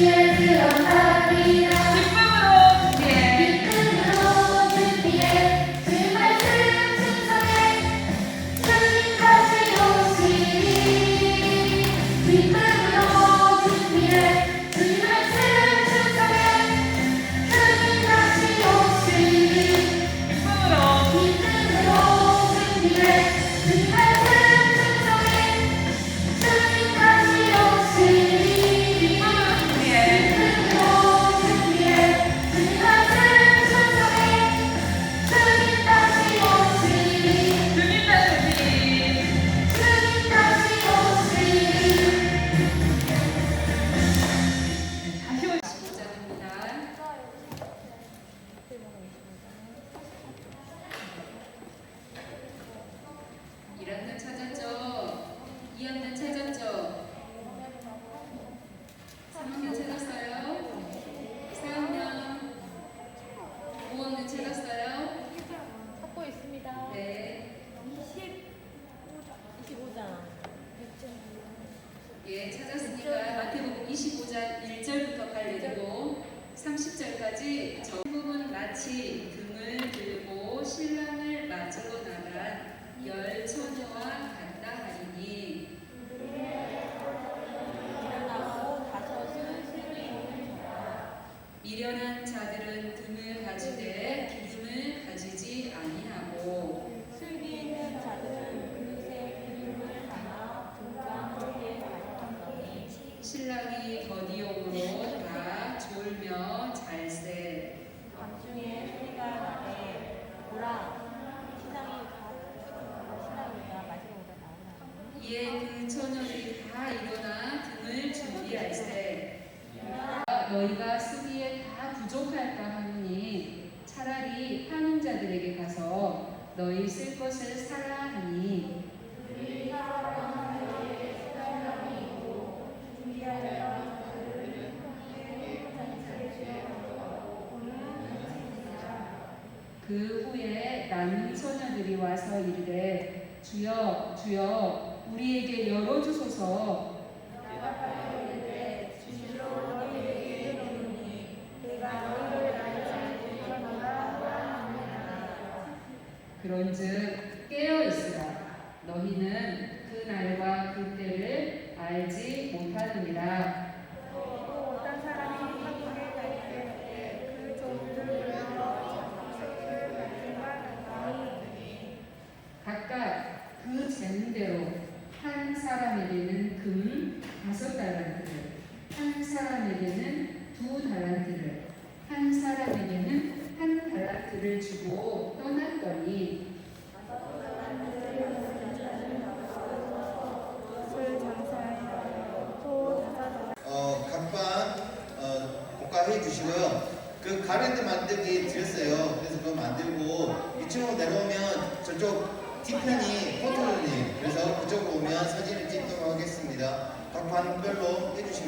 Yeah. 같이 등을 들고 신랑을 맞으러 나간 열 처녀와 같다 하리니. 미련한 자들은 등을 가지되 기름을 가지지 아니하고 신랑이 더디어 이에 그 처녀들이 다 일어나 등을 준비할세. 너희가 쓰기에 다 부족할까 하니 차라리 파는 자들에게 가서 너희 쓸 것을 사라 하니. 그 후에 사람들이 와서 이르되 주여 주여 우리에게 열어 주소서. 그런즉 깨어 있으라. 너희는 사람에게는 한 달란트를 주고 떠났더니 어, 각방 어, 고가해 주시고요. 그 가랜드 만들기 드렸어요. 그래서 그거 만들고 2층으로 내려오면 저쪽 티펜이 포토존이 그래서 그쪽 오면 사진을 찍도록 하겠습니다 각 방별로 해주시면